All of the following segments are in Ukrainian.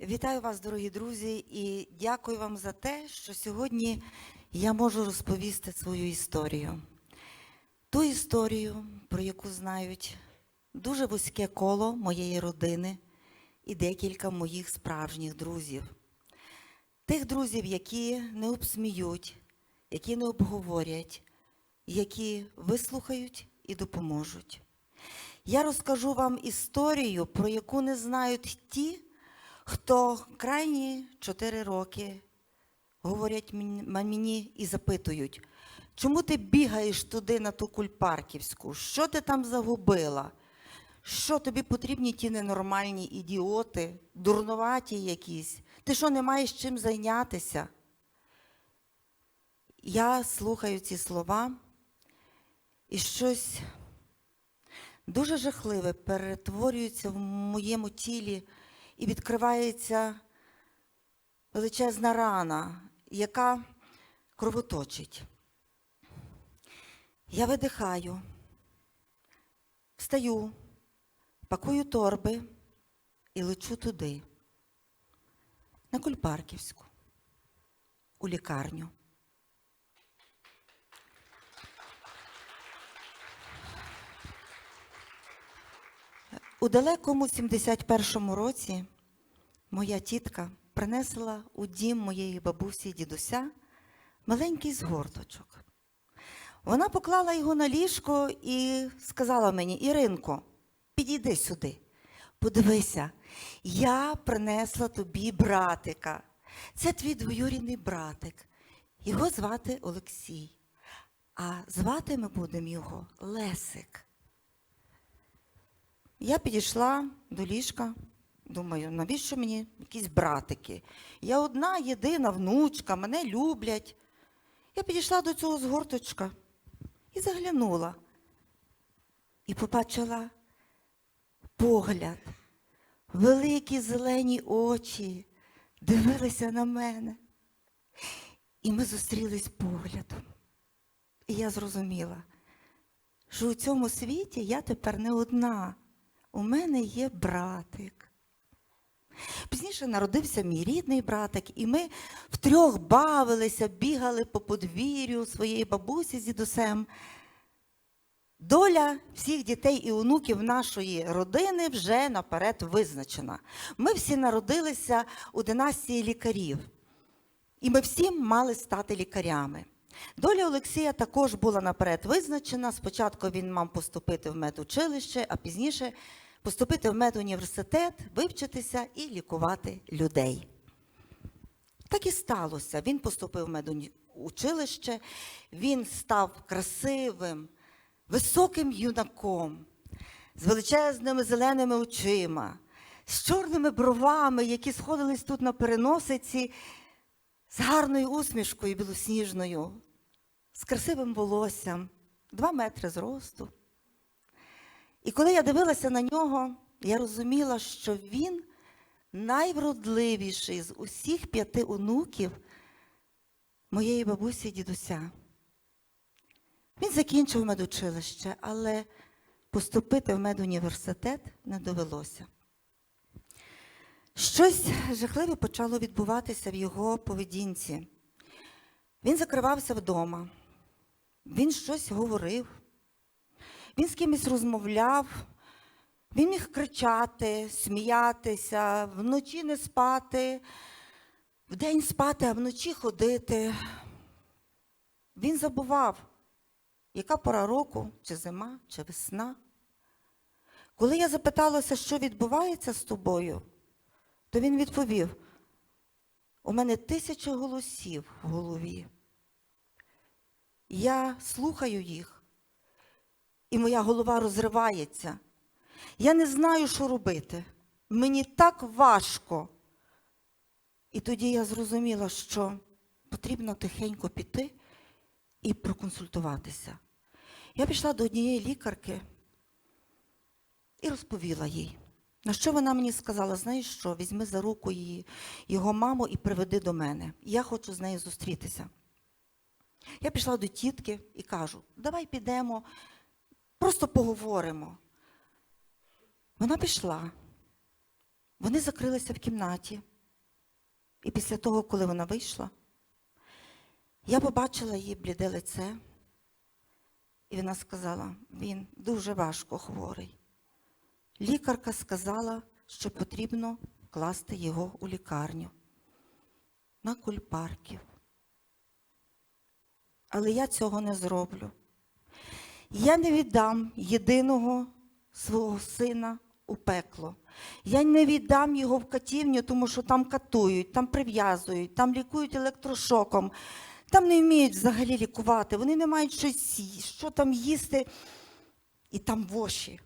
Вітаю вас, дорогі друзі, і дякую вам за те, що сьогодні я можу розповісти свою історію. Ту історію, про яку знають дуже вузьке коло моєї родини і декілька моїх справжніх друзів. Тих друзів, які не обсміють, які не обговорять, які вислухають і допоможуть. Я розкажу вам історію, про яку не знають ті, хто крайні чотири роки говорять мені- і запитують, чому ти бігаєш туди на ту кульпарківську? Що ти там загубила? Що тобі потрібні ті ненормальні ідіоти, дурноваті якісь? Ти що не маєш чим зайнятися? Я слухаю ці слова і щось дуже жахливе перетворюється в моєму тілі і відкривається величезна рана, яка кровоточить. Я видихаю, встаю, пакую торби і лечу туди, на Кульпарківську, у лікарню. У далекому 71-му році моя тітка принесла у дім моєї бабусі дідуся маленький згорточок. Вона поклала його на ліжко і сказала мені: Іринко, підійди сюди, подивися, я принесла тобі братика. Це твій двоюрідний братик. Його звати Олексій. А звати ми будемо його Лесик. Я підійшла до ліжка, думаю, навіщо мені якісь братики? Я одна єдина внучка, мене люблять. Я підійшла до цього згорточка і заглянула. І побачила погляд, великі зелені очі дивилися на мене. І ми зустрілись поглядом. І я зрозуміла, що у цьому світі я тепер не одна. У мене є братик. Пізніше народився мій рідний братик, і ми втрьох бавилися, бігали по подвір'ю своєї бабусі з дідусем. Доля всіх дітей і онуків нашої родини вже наперед визначена. Ми всі народилися у династії лікарів, і ми всі мали стати лікарями. Доля Олексія також була наперед визначена. Спочатку він мав поступити в медучилище, а пізніше поступити в медуніверситет, вивчитися і лікувати людей. Так і сталося. Він поступив в медучилище, він став красивим, високим юнаком, з величезними зеленими очима, з чорними бровами, які сходились тут на переносиці, з гарною усмішкою білосніжною, з красивим волоссям, два метри зросту. І коли я дивилася на нього, я розуміла, що він найвродливіший з усіх п'яти онуків моєї бабусі і дідуся. Він закінчив медучилище, але поступити в медуніверситет не довелося. Щось жахливе почало відбуватися в його поведінці. Він закривався вдома, він щось говорив, він з кимось розмовляв, він міг кричати, сміятися, вночі не спати, вдень спати, а вночі ходити. Він забував, яка пора року, чи зима, чи весна. Коли я запиталася, що відбувається з тобою, то він відповів: у мене тисяча голосів в голові. Я слухаю їх, і моя голова розривається. Я не знаю, що робити. Мені так важко. І тоді я зрозуміла, що потрібно тихенько піти і проконсультуватися. Я пішла до однієї лікарки і розповіла їй. На що вона мені сказала, знаєш що, візьми за руку її, його маму і приведи до мене. Я хочу з нею зустрітися. Я пішла до тітки і кажу, давай підемо, просто поговоримо. Вона пішла. Вони закрилися в кімнаті. І після того, коли вона вийшла, я побачила її бліде лице, і вона сказала: він дуже важко хворий. Лікарка сказала, що потрібно класти його у лікарню на кульпарків. Але я цього не зроблю. Я не віддам єдиного свого сина у пекло. Я не віддам його в катівню, тому що там катують, там прив'язують, там лікують електрошоком. Там не вміють взагалі лікувати, вони не мають щось, що там їсти, і там воші.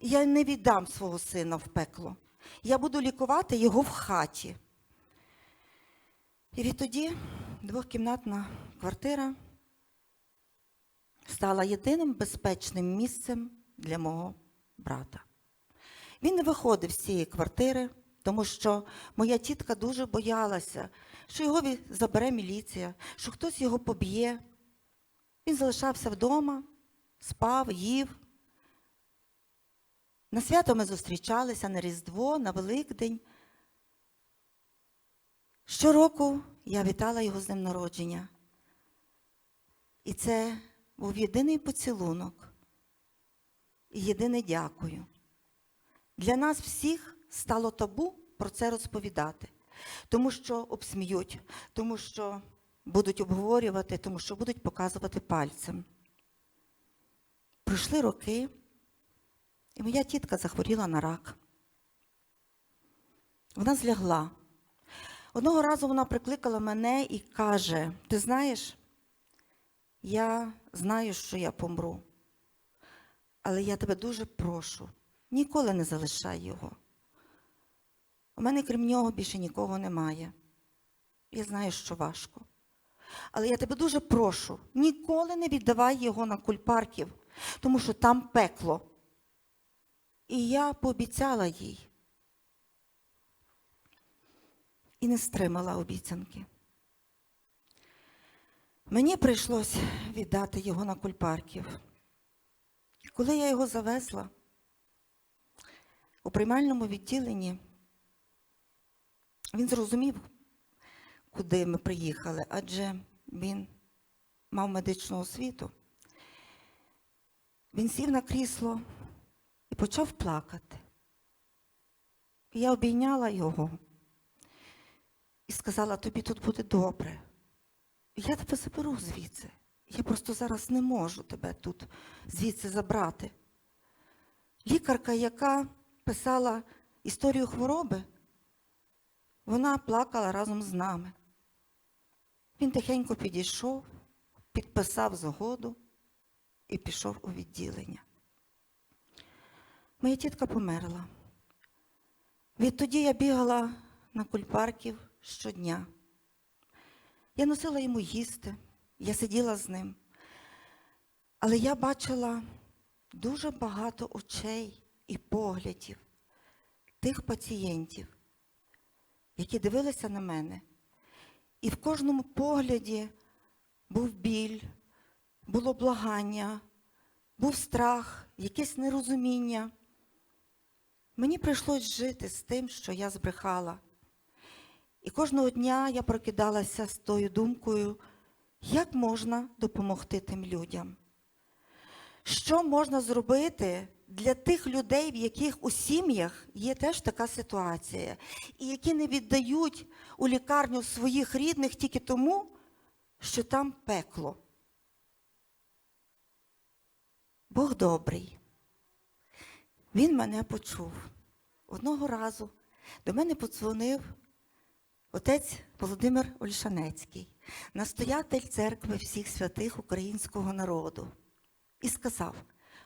Я не віддам свого сина в пекло. Я буду лікувати його в хаті. І відтоді двохкімнатна квартира стала єдиним безпечним місцем для мого брата. Він не виходив з цієї квартири, тому що моя тітка дуже боялася, що його забере міліція, що хтось його поб'є. Він залишався вдома, спав, їв. На свято ми зустрічалися на Різдво, на Великдень. Щороку я вітала його з днем народження. І це був єдиний поцілунок і єдине дякую. Для нас всіх стало табу про це розповідати, тому що обсміють, тому що будуть обговорювати, тому що будуть показувати пальцем. Пройшли роки, і моя тітка захворіла на рак. Вона злягла. Одного разу вона прикликала мене і каже: Ти знаєш, я знаю, що я помру, але я тебе дуже прошу, ніколи не залишай його. У мене крім нього більше нікого немає. Я знаю, що важко. Але я тебе дуже прошу, ніколи не віддавай його на кульпарків, тому що там пекло. І я пообіцяла їй і не стримала обіцянки. Мені прийшлось віддати його на кульпарків. Коли я його завезла у приймальному відділенні, він зрозумів, куди ми приїхали, адже він мав медичну освіту. Він сів на крісло і почав плакати. Я обійняла його і сказала, тобі тут буде добре. Я тебе заберу звідси. Я просто зараз не можу тебе тут звідси забрати. Лікарка, яка писала історію хвороби, вона плакала разом з нами. Він тихенько підійшов, підписав згоду і пішов у відділення. Моя тітка померла. Відтоді я бігала на кульпарків щодня. Я носила йому їсти, я сиділа з ним. Але я бачила дуже багато очей і поглядів тих пацієнтів, які дивилися на мене. І в кожному погляді був біль, було благання, був страх, якесь нерозуміння. Мені прийшлось жити з тим, що я збрехала. І кожного дня я прокидалася з тою думкою, як можна допомогти тим людям. Що можна зробити для тих людей, в яких у сім'ях є теж така ситуація, і які не віддають у лікарню своїх рідних тільки тому, що там пекло. Бог добрий. Він мене почув. Одного разу до мене подзвонив отець Володимир Ольшанецький, настоятель церкви всіх святих українського народу, і сказав: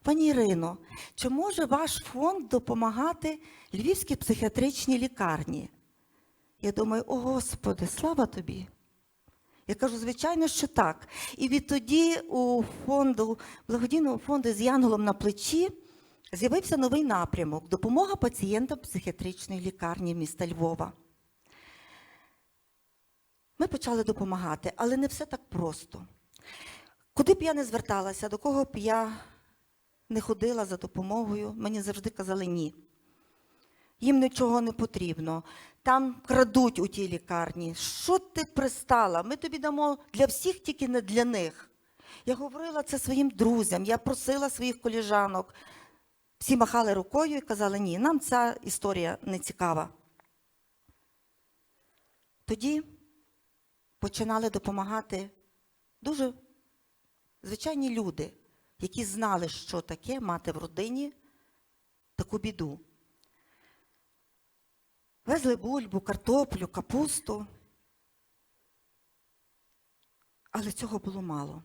Пані Ірино, чи може ваш фонд допомагати Львівській психіатричній лікарні? Я думаю, о Господи, слава тобі! Я кажу, звичайно, що так. І відтоді у фонду, благодійного фонду з Янголом на плечі з'явився новий напрямок допомога пацієнтам психіатричної лікарні міста Львова. Ми почали допомагати, але не все так просто. Куди б я не зверталася, до кого б я не ходила за допомогою, мені завжди казали ні. їм нічого не потрібно. Там крадуть у тій лікарні. Що ти пристала? Ми тобі дамо для всіх, тільки не для них. Я говорила це своїм друзям, я просила своїх коліжанок. Всі махали рукою і казали, ні, нам ця історія не цікава. Тоді починали допомагати дуже звичайні люди, які знали, що таке мати в родині таку біду. Везли бульбу, картоплю, капусту. Але цього було мало.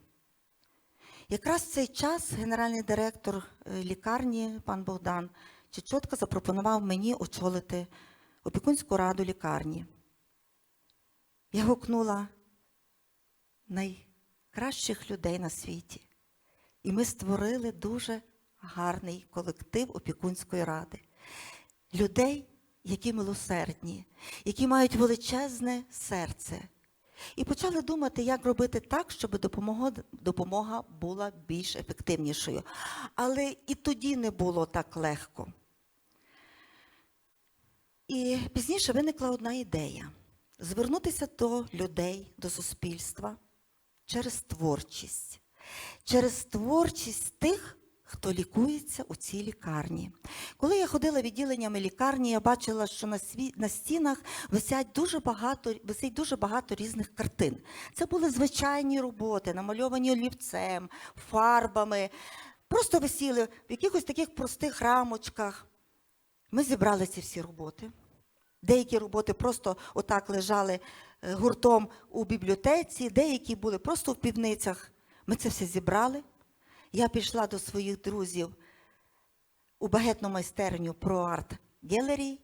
Якраз в цей час генеральний директор е, лікарні, пан Богдан Чечотка, запропонував мені очолити опікунську раду лікарні. Я гукнула найкращих людей на світі. І ми створили дуже гарний колектив опікунської ради. Людей, які милосердні, які мають величезне серце. І почали думати, як робити так, щоб допомога, допомога була більш ефективнішою. Але і тоді не було так легко. І пізніше виникла одна ідея звернутися до людей, до суспільства через творчість, через творчість тих, хто лікується у цій лікарні. Коли я ходила відділеннями лікарні, я бачила, що на, сві... на стінах висять дуже багато, висить дуже багато різних картин. Це були звичайні роботи, намальовані олівцем, фарбами, просто висіли в якихось таких простих рамочках. Ми зібрали ці всі роботи. Деякі роботи просто отак лежали е, гуртом у бібліотеці, деякі були просто в півницях. Ми це все зібрали. Я пішла до своїх друзів у багетну майстерню про арт Gallery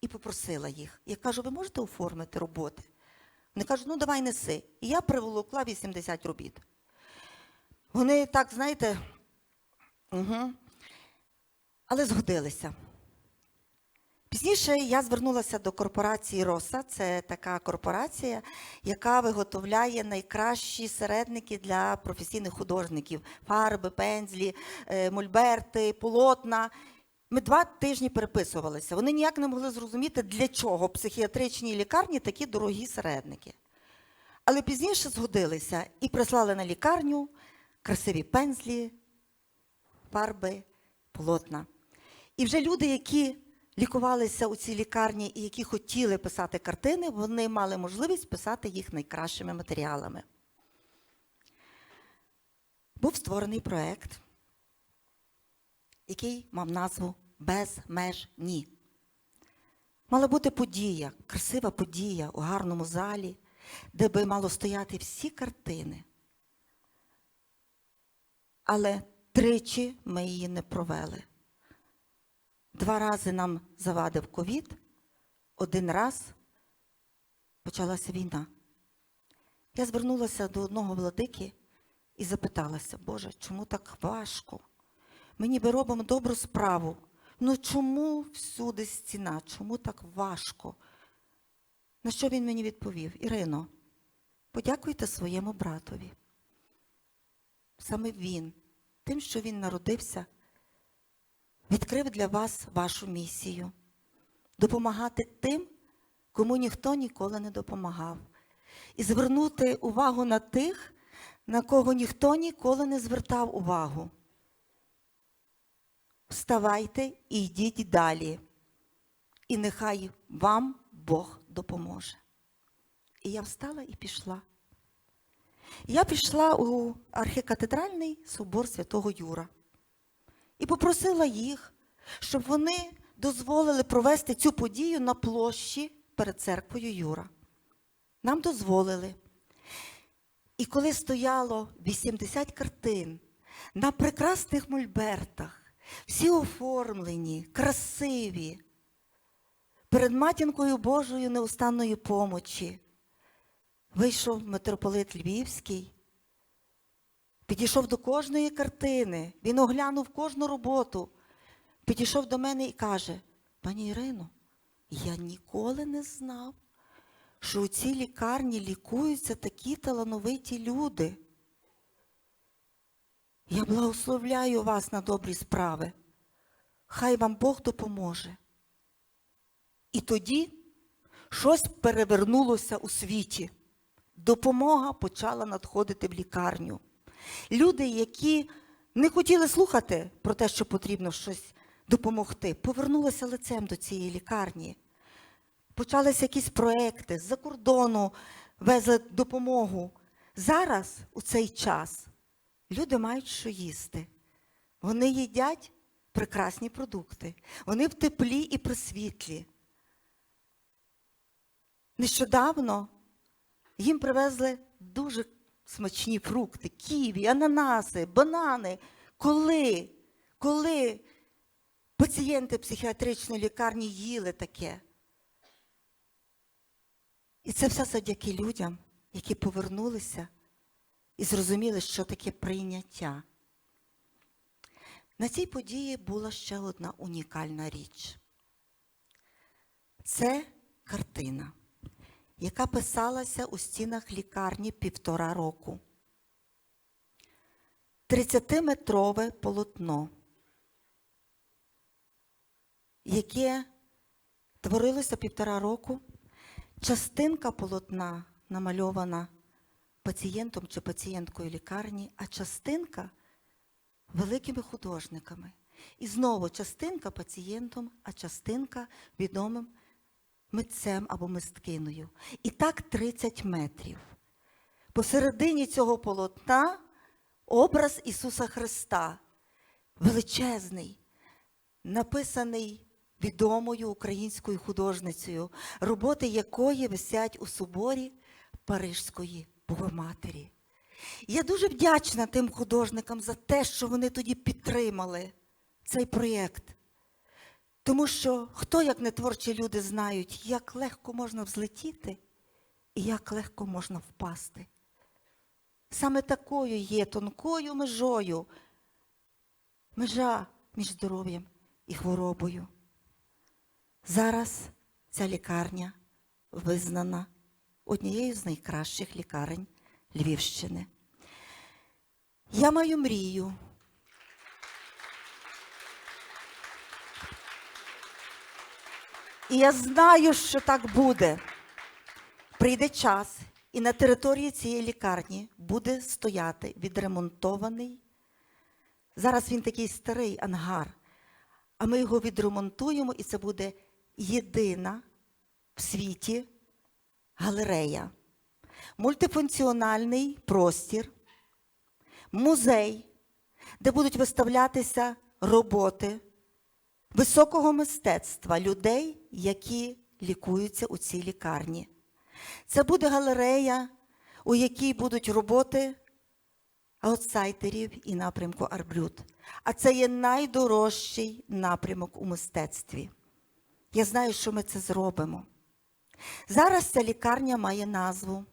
і попросила їх. Я кажу, ви можете оформити роботи? Вони кажуть, ну давай неси. І я приволокла 80 робіт. Вони так, знаєте, угу, але згодилися. Пізніше я звернулася до корпорації Роса. Це така корпорація, яка виготовляє найкращі середники для професійних художників: фарби, пензлі, е, мольберти, полотна. Ми два тижні переписувалися. Вони ніяк не могли зрозуміти, для чого в психіатричній лікарні такі дорогі середники. Але пізніше згодилися і прислали на лікарню красиві пензлі, фарби, полотна. І вже люди, які лікувалися у цій лікарні і які хотіли писати картини, вони мали можливість писати їх найкращими матеріалами. Був створений проєкт, який мав назву Без меж ні. Мала бути подія, красива подія у гарному залі, де би мало стояти всі картини. Але тричі ми її не провели. Два рази нам завадив ковід, один раз почалася війна. Я звернулася до одного владики і запиталася, Боже, чому так важко? Ми ніби робимо добру справу. Ну чому всюди стіна? Чому так важко? На що він мені відповів? Ірино, подякуйте своєму братові. Саме він, тим, що він народився відкрив для вас вашу місію допомагати тим, кому ніхто ніколи не допомагав, і звернути увагу на тих, на кого ніхто ніколи не звертав увагу. Вставайте і йдіть далі, і нехай вам Бог допоможе. І я встала і пішла. Я пішла у архікатедральний собор святого Юра і попросила їх, щоб вони дозволили провести цю подію на площі перед церквою Юра. Нам дозволили. І коли стояло 80 картин на прекрасних мольбертах, всі оформлені, красиві, перед матінкою Божою неустанної помочі, вийшов митрополит Львівський Підійшов до кожної картини, він оглянув кожну роботу. Підійшов до мене і каже: пані Ірино, я ніколи не знав, що у цій лікарні лікуються такі талановиті люди. Я благословляю вас на добрі справи. Хай вам Бог допоможе. І тоді щось перевернулося у світі. Допомога почала надходити в лікарню. Люди, які не хотіли слухати про те, що потрібно щось допомогти, повернулися лицем до цієї лікарні. Почалися якісь проекти з-за кордону, везли допомогу. Зараз, у цей час, люди мають що їсти. Вони їдять прекрасні продукти. Вони в теплі і при світлі. Нещодавно їм привезли дуже смачні фрукти, ківі, ананаси, банани. Коли? Коли пацієнти психіатричної лікарні їли таке? І це все завдяки людям, які повернулися і зрозуміли, що таке прийняття. На цій події була ще одна унікальна річ. Це картина, яка писалася у стінах лікарні півтора року. 30-метрове полотно, яке творилося півтора року. Частинка полотна намальована пацієнтом чи пацієнткою лікарні, а частинка великими художниками. І знову частинка пацієнтом, а частинка відомим митцем або мисткиною. І так 30 метрів. Посередині цього полотна образ Ісуса Христа, величезний, написаний відомою українською художницею, роботи якої висять у соборі Парижської Богоматері. Я дуже вдячна тим художникам за те, що вони тоді підтримали цей проєкт. Тому що хто, як не творчі люди, знають, як легко можна взлетіти і як легко можна впасти. Саме такою є тонкою межою, межа між здоров'ям і хворобою. Зараз ця лікарня визнана однією з найкращих лікарень Львівщини. Я маю мрію. І я знаю, що так буде. Прийде час, і на території цієї лікарні буде стояти відремонтований. Зараз він такий старий ангар, а ми його відремонтуємо, і це буде єдина в світі галерея, мультифункціональний простір, музей, де будуть виставлятися роботи високого мистецтва людей, які лікуються у цій лікарні. Це буде галерея, у якій будуть роботи аутсайдерів і напрямку Арбрюд. А це є найдорожчий напрямок у мистецтві. Я знаю, що ми це зробимо. Зараз ця лікарня має назву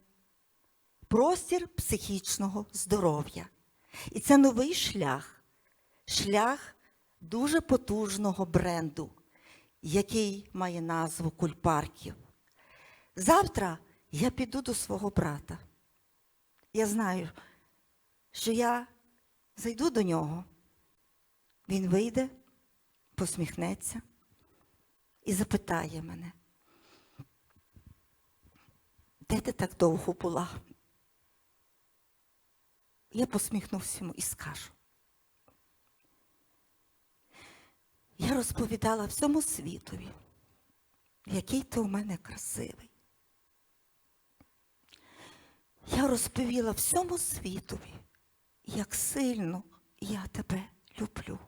Простір психічного здоров'я. І це новий шлях, шлях дуже потужного бренду, який має назву Кульпарків. Завтра я піду до свого брата. Я знаю, що я зайду до нього. Він вийде, посміхнеться і запитає мене, де ти так довго була? Я посміхнувся йому і скажу. Я розповідала всьому світові, який ти у мене красивий. Я розповіла всьому світові, як сильно я тебе люблю.